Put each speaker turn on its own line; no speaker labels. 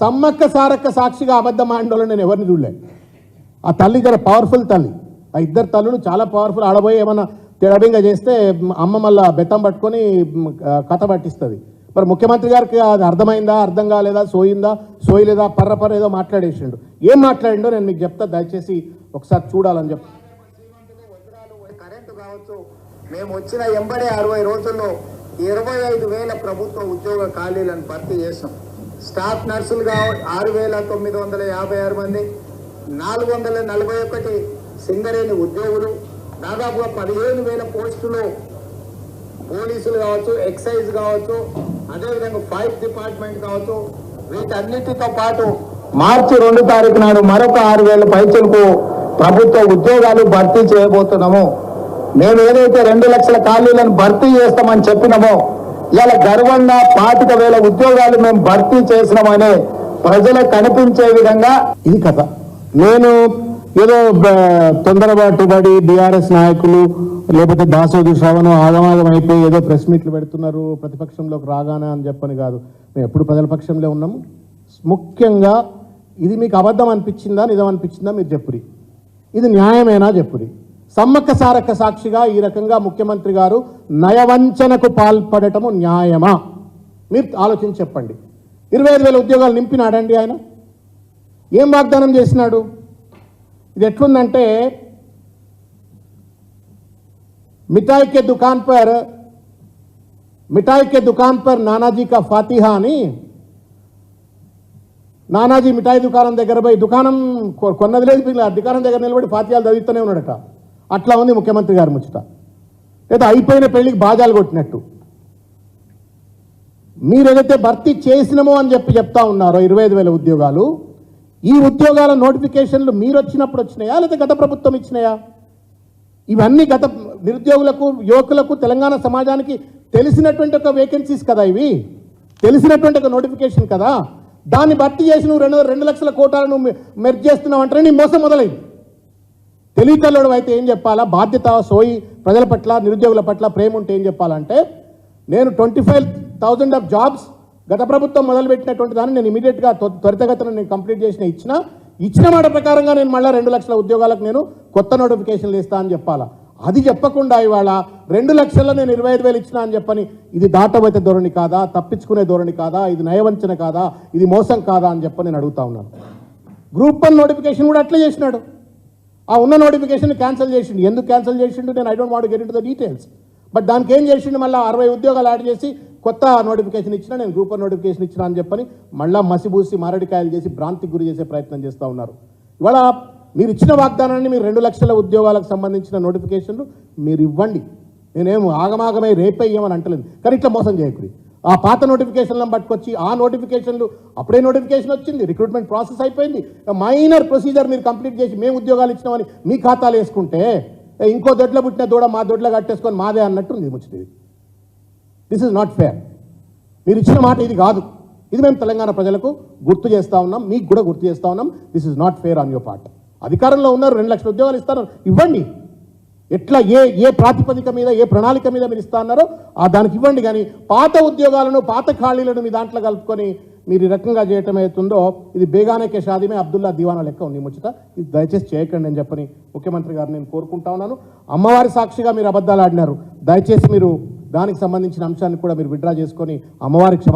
సమ్మక్క సారక్క సాక్షిగా అబద్ధం ఆడిన నేను ఎవరిని చూడలే. ఆ తల్లి జర పవర్ఫుల్ తల్లి. ఆ ఇద్దరు తల్లులు చాలా పవర్ఫుల్ ఆడబోయి ఏమన్నా తెడబింగా చేస్తే అమ్మ మళ్ళా బెత్తం పట్టుకొని కథ పట్టిస్తుంది. మరి ముఖ్యమంత్రి గారికి అది అర్థమైందా అర్థం కాలేదా సోయిందా సోయలేదా పర్ర పర్ర ఏదో మాట్లాడేసిండు. ఏం మాట్లాడిండో నేను మీకు చెప్తా దయచేసి ఒకసారి చూడాలని చెప్తా
కావచ్చు. మేము వచ్చిన ఎంబడే అరవై రోజుల్లో ఇరవై ఐదు వేల ప్రభుత్వ ఉద్యోగ ఖాళీలను భర్తీ చేసాం స్టాఫ్ నర్సులు కావ ఆరు వేల తొమ్మిది వందల యాభై ఆరు మంది నాలుగు వందల నలభై ఒకటి సింగరేణి ఉద్యోగులు దాదాపుగా పదిహేను వేల పోస్టులు పోలీసులు కావచ్చు ఎక్సైజ్ కావచ్చు అదేవిధంగా ఫైర్ డిపార్ట్మెంట్ కావచ్చు. వీటన్నిటితో పాటు మార్చి రెండు తారీఖు నాడు మరొక ఆరు వేల పైచలకు ప్రభుత్వ ఉద్యోగాలు భర్తీ చేయబోతున్నాము. మేము ఏదైతే రెండు లక్షల ఖాళీలను భర్తీ చేస్తామని చెప్పినామో ఇలా గర్వంగా పాతిక వేల ఉద్యోగాలు మేము భర్తీ చేసినామని ప్రజలకు కనిపించే విధంగా
ఇది కథ. నేను ఏదో బ- పడి బీఆర్ఎస్ నాయకులు లేకపోతే దాసోది శ్రవణం ఆగమాగం అయిపోయి ఏదో ప్రెస్ మీట్లు పెడుతున్నారు ప్రతిపక్షంలోకి రాగానే అని చెప్పని కాదు. మేము ఎప్పుడు ప్రజల పక్షంలో ఉన్నాము ముఖ్యంగా ఇది మీకు అబద్ధం అనిపించిందా నిజం అనిపించిందా మీరు చెప్పురి. ఇది న్యాయమేనా చెప్పురి? సమ్మక్క సారక్క సాక్షిగా ఈ రకంగా ముఖ్యమంత్రి గారు నయవంచనకు పాల్పడటము న్యాయమా? మీరు ఆలోచించి చెప్పండి. ఇరవై ఐదు వేల ఉద్యోగాలు నింపినాడండి ఆయన? ఏం వాగ్దానం చేసినాడు? ఇది ఎట్లుందంటే మిఠాయి కే దుకాన్ పర్ మిఠాయి కే దుకాన్ పర్ నానాజీ కా ఫాతిహా అని నానాజీ మిఠాయి దుకాణం దగ్గర పోయి దుకాణం కొన్నది లేదు దుకాణం దగ్గర నిలబడి ఫాతిహాలు చదివిస్తూనే ఉన్నాడట. అట్లా ఉంది ముఖ్యమంత్రి గారి ముచ్చట. లేదా అయిపోయిన పెళ్ళికి బాజాలు కొట్టినట్టు. మీరు ఏదైతే భర్తీ చేసినామో అని చెప్పి చెప్తా ఉన్నారో ఇరవై ఐదు వేల ఉద్యోగాలు ఈ ఉద్యోగాల నోటిఫికేషన్లు మీరు వచ్చినప్పుడు వచ్చినాయా? లేదా గత ప్రభుత్వం ఇచ్చినాయా? ఇవన్నీ గత నిరుద్యోగులకు యువకులకు తెలంగాణ సమాజానికి తెలిసినటువంటి ఒక వేకెన్సీస్ కదా ఇవి. తెలిసినటువంటి ఒక నోటిఫికేషన్ కదా. దాన్ని భర్తీ చేసి నువ్వు రెండు రెండు లక్షల కోటాలను మెర్జ్ చేస్తున్నావు అంటే నీ మోసం మొదలైంది. తెలివితల్లుడు అయితే ఏం చెప్పాలా? బాధ్యత సోయి ప్రజల పట్ల నిరుద్యోగుల పట్ల ప్రేమ ఉంటే ఏం చెప్పాలంటే నేను twenty five thousand of jobs గత ప్రభుత్వం మొదలుపెట్టినటువంటి దాన్ని నేను ఇమీడియట్గా త్వరితగతిన నేను కంప్లీట్ చేసిన ఇచ్చిన. ఇచ్చిన మాట ప్రకారంగా నేను మళ్ళీ రెండు లక్షల ఉద్యోగాలకు నేను కొత్త నోటిఫికేషన్లు ఇస్తా అని చెప్పాలా? అది చెప్పకుండా ఇవాళ రెండు లక్షల్లో నేను ఇరవై ఐదు వేలు ఇచ్చిన అని చెప్పని ఇది దాటబోతే ధోరణి కాదా? తప్పించుకునే ధోరణి కాదా? ఇది నయవంచన కాదా? ఇది మోసం కాదా? అని చెప్పని నేను అడుగుతా ఉన్నాను. గ్రూప్ వన్ నోటిఫికేషన్ కూడా అట్లే చేసినాడు. ఆ ఉన్న నోటిఫికేషన్ క్యాన్సిల్ చేసిండు. ఎందుకు క్యాన్సిల్ చేసిండు? నేను I don't want get in the details but దానికి ఏం చేసిండు? మళ్ళీ అరవై ఉద్యోగాలు యాడ్ చేసి కొత్త నోటిఫికేషన్ ఇచ్చిన నేను గ్రూప్ వన్ నోటిఫికేషన్ ఇచ్చిన అని చెప్పని మళ్ళీ మసిబూసి మారడికాయలు చేసి భ్రాంతికి గురి చేసే ప్రయత్నం చేస్తూ ఉన్నారు. ఇవాళ మీరు ఇచ్చిన వాగ్దానాన్ని మీరు రెండు లక్షల ఉద్యోగాలకు సంబంధించిన నోటిఫికేషన్లు మీరు ఇవ్వండి. నేనేం ఆగమాగమై ఇవ్వమని అంటలేదు. కానీ ఇట్లా మోసం చేయకూడదు ఆ పాత నోటిఫికేషన్లను పట్టుకొచ్చి ఆ నోటిఫికేషన్లు అప్పుడే నోటిఫికేషన్ వచ్చింది రిక్రూట్మెంట్ ప్రాసెస్ అయిపోయింది. మైనర్ ప్రొసీజర్ మీరు కంప్లీట్ చేసి మేము ఉద్యోగాలు ఇచ్చినామని మీ ఖాతాలు వేసుకుంటే ఇంకో దొడ్ల పుట్టిన దూడ మా దొడ్ల కట్టేసుకొని మాదే అన్నట్టుంది ముచ్చటిది. దిస్ ఇస్ నాట్ ఫేర్ మీరు ఇచ్చిన మాట ఇది కాదు. ఇది మేము తెలంగాణ ప్రజలకు గుర్తు చేస్తా ఉన్నాం మీకు కూడా గుర్తు చేస్తా ఉన్నాం. This is not fair on your part అధికారంలో ఉన్నారు రెండు లక్షల ఉద్యోగాలు ఇస్తారు. ఇవ్వండి. ఎట్లా ఏ ఏ ప్రాతిపదిక మీద ఏ ప్రణాళిక మీద మీరు ఇస్తా అన్నారో ఆ దానికి ఇవ్వండి. కానీ పాత ఉద్యోగాలను పాత ఖాళీలను మీ దాంట్లో కలుపుకొని మీరు ఈ రకంగా చేయటం అవుతుందో ఇది బేగానేకే షాదిమే అబ్దుల్లా దివానా లెక్క ఉంది ముచ్చట. ఇది దయచేసి చేయకండి అని చెప్పని ముఖ్యమంత్రి గారు నేను కోరుకుంటా ఉన్నాను. అమ్మవారి సాక్షిగా మీరు అబద్ధాలు ఆడినారు. దయచేసి మీరు దానికి సంబంధించిన అంశాన్ని కూడా మీరు విడ్రా చేసుకొని అమ్మవారి క్షమ